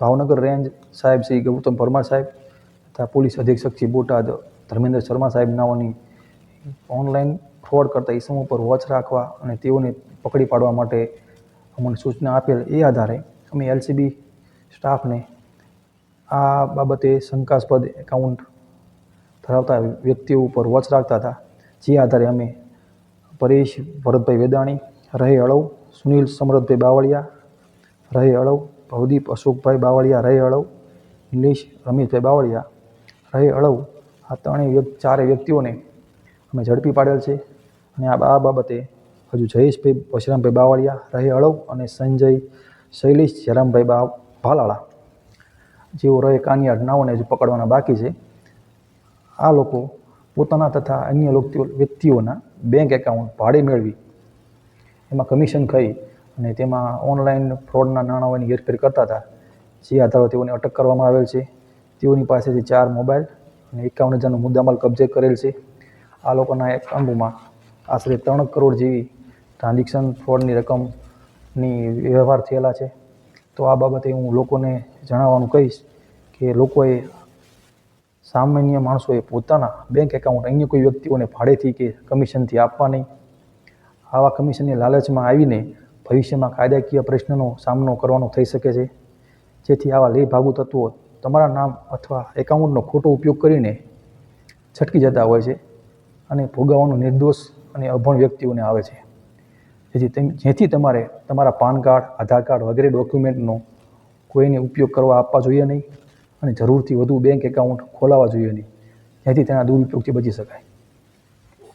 Bhavnagar range સાહેબ શ્રી ગૌતમ પરમાર સાહેબ, તથા પોલીસ અધિક્ષક શ્રી બોટાદ ધર્મેન્દ્ર શર્મા સાહેબ નામની ઓનલાઈન ફ્રોડ કરતા ઇસમો પર વોચ રાખવા અને તેઓને પકડી પાડવા માટે અમને સૂચના આપેલ એ આધારે અમે એલસીબી સ્ટાફને આ બાબતે શંકાસ્પદ એકાઉન્ટ ધરાવતા વ્યક્તિઓ ઉપર વોચ રાખતા હતા, જે આધારે અમે પરેશ ભરતભાઈ વેદાણી, રહે અળવ, સુનિલ સમરથભાઈ બાવળિયા, રહે અળવ ભવદીપ અશોકભાઈ બાવળિયા રહે અળવ ઇંગ્લિશ રમેશભાઈ બાવળિયા રહે અળવ. આ ત્રણેય ચારે વ્યક્તિઓને અમે ઝડપી પાડેલ છે અને આ બાબતે હજુ જયેશભાઈ પરશુરામભાઈ બાવળિયા રહે અળવ અને સંજય શૈલેષ જયરામભાઈ બા, ભાલાળા જેઓ રહે કાનિયાડ નાઓને હજુ પકડવાના બાકી છે. આ લોકો પોતાના તથા અન્ય વ્યક્તિઓ વ્યક્તિઓના બેંક એકાઉન્ટ ભાડે મેળવી. એમાં કમિશન ખાઈ અને તેમાં ઓનલાઈન ફ્રોડના નાણાંઓની હેરફેર કરતા હતા. જે આધારે તેઓને અટક કરવામાં આવેલ છે. તેઓની પાસેથી ચાર મોબાઈલ અને એકાવન હજારનો મુદ્દામાલ કબજે કરેલ છે. આ લોકોના એકાઉન્ટમાં આશરે ત્રણ કરોડ જેવી ટ્રાન્ઝેક્શન ફ્રોડની રકમની વ્યવહાર થયેલા છે. તો આ બાબતે હું લોકોને જણાવવાનું કહીશ કે લોકોએ સામાન્ય માણસોએ પોતાના બેંક એકાઉન્ટ અન્ય કોઈ વ્યક્તિઓને ભાડેથી કે કમિશનથી આપવા નહીં. આવા કમિશનની લાલચમાં આવીને ભવિષ્યમાં કાયદાકીય પ્રશ્નનો સામનો કરવાનો થઈ શકે છે. જેથી આવા લેભાગુ તત્વો તમારા નામ અથવા એકાઉન્ટનો ખોટો ઉપયોગ કરીને છટકી જતા હોય છે અને ભોગવવાનો નિર્દોષ અને અભણ વ્યક્તિઓને આવે છે. જેથી જેથી તમારે તમારા પાન કાર્ડ, આધાર કાર્ડ વગેરે ડોક્યુમેન્ટનો કોઈને ઉપયોગ કરવા આપવા જોઈએ નહીં અને જરૂરથી વધુ બેંક એકાઉન્ટ ખોલાવવા જોઈએ નહીં. જેથી તેના દુરુપયોગથી બચી શકાય.